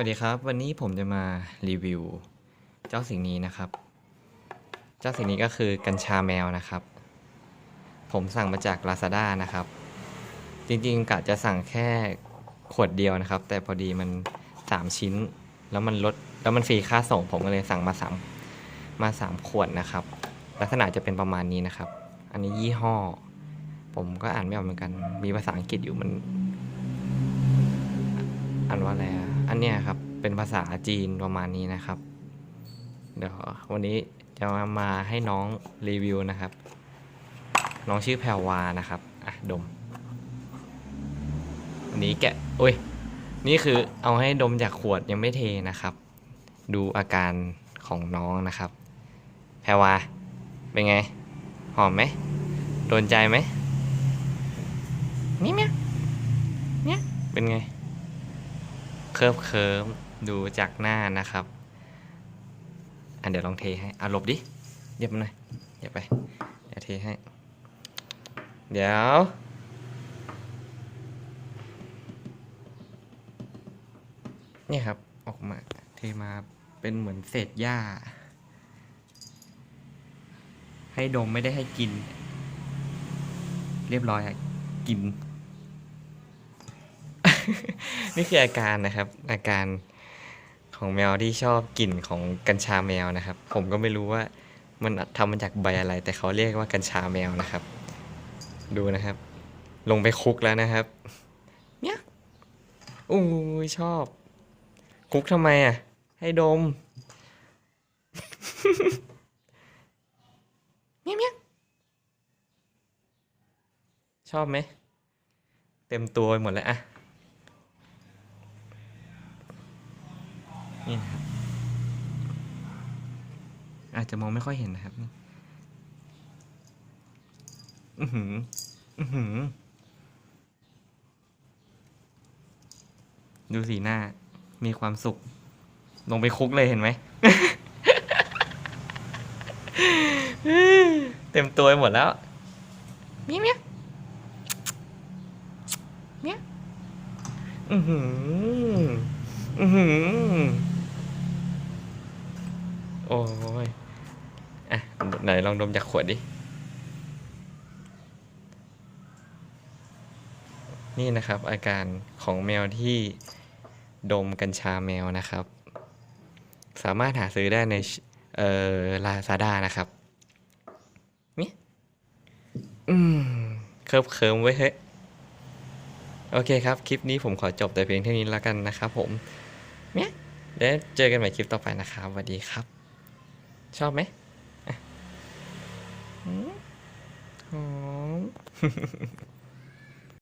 วัสดีครับ วันนี้ผมจะมารีวิว เจ้าสิ่งนี้นะครับ เจ้าสิ่งนี้ก็คือกัญชาแมวนะครับ ผมสั่งมาจาก Lazada นะครับ จริงๆกะจะสั่งแค่ขวดเดียวนะครับ แต่พอดีมัน 3 ชิ้น แล้วมันลดแล้วมันฟรีค่าส่ง ผมก็เลยสั่งมา 3 มา 3 ขวดนะครับ ลักษณะจะเป็นประมาณนี้นะครับ อันนี้ยี่ห้อ ผมก็อ่านไม่ออกเหมือนกัน มีภาษาอังกฤษอยู่มันอ่านว่าอะไรอะ นเนี้ยครับ เป็นภาษาจีนประมาณนี้นะครับ เดี๋ยววันนี้จะมามาให้น้องรีวิวนะครับ น้องชื่อแพรวานะครับ อะ ดม อันนี้แกะโอ้ย นี่คือเอาให้ดมจากขวดยังไม่เทนะครับ ดูอาการของน้องนะครับ แพรวา เป็นไง หอมไหม โดนใจไหม นี่เนี้ยเนี่ยเป็นไง เคิบเคิมดูจากหน้านะครับ อันเดี๋ยวลองเทให้อะหลบดิเย็บมาหน่อยเย็บไป เดี๋ยวเทให้ เดี๋ยวเนี่ยครับ ออกมาเทมาเป็นเหมือนเศษหญ้า ให้ดมไม่ได้ให้กิน เรียบร้อยอะกิน นี่คืออาการนะครับ อาการของแมวที่ชอบกลิ่นของกัญชาแมวนะครับ ผมก็ไม่รู้ว่ามันทำมาจากใบอะไร แต่เขาเรียกว่ากัญชาแมวนะครับ ดูนะครับ ลงไปคุกแล้วนะครับ เนี่ยอู้ยชอบ คุกทำไมอะ ให้ดมเมี้ยเมี้ยชอบไหม เต็มตัวไปหมดแล้วอะ นี่นะครับ อาจจะมองไม่ค่อยเห็นนะครับนี่อือหือ อือหือ ดูสีหน้า มีความสุข ลงไปคุกเลยเห็นไหม เต็มตัวไปหมดแล้วเมี้ยเมี้ยเมี้ยอือหือ อือหือ โอ้ย อะ ไหนลองดมจากขวดดิ นี่นะครับ อาการของแมวที่ดมกัญชาแมวนะครับ สามารถหาซื้อได้ในเอ่อลาซาด้านะครับนี่อืม เคิบเคิมไว้เฮ้ยโอเคครับ คลิปนี้ผมขอจบแต่เพียงเท่านี้แล้วกันนะครับผมเนี่ยเดี๋ยวเจอกันใหม่คลิปต่อไปนะครับสวัสดีครับ ชอบไหมอืมหอม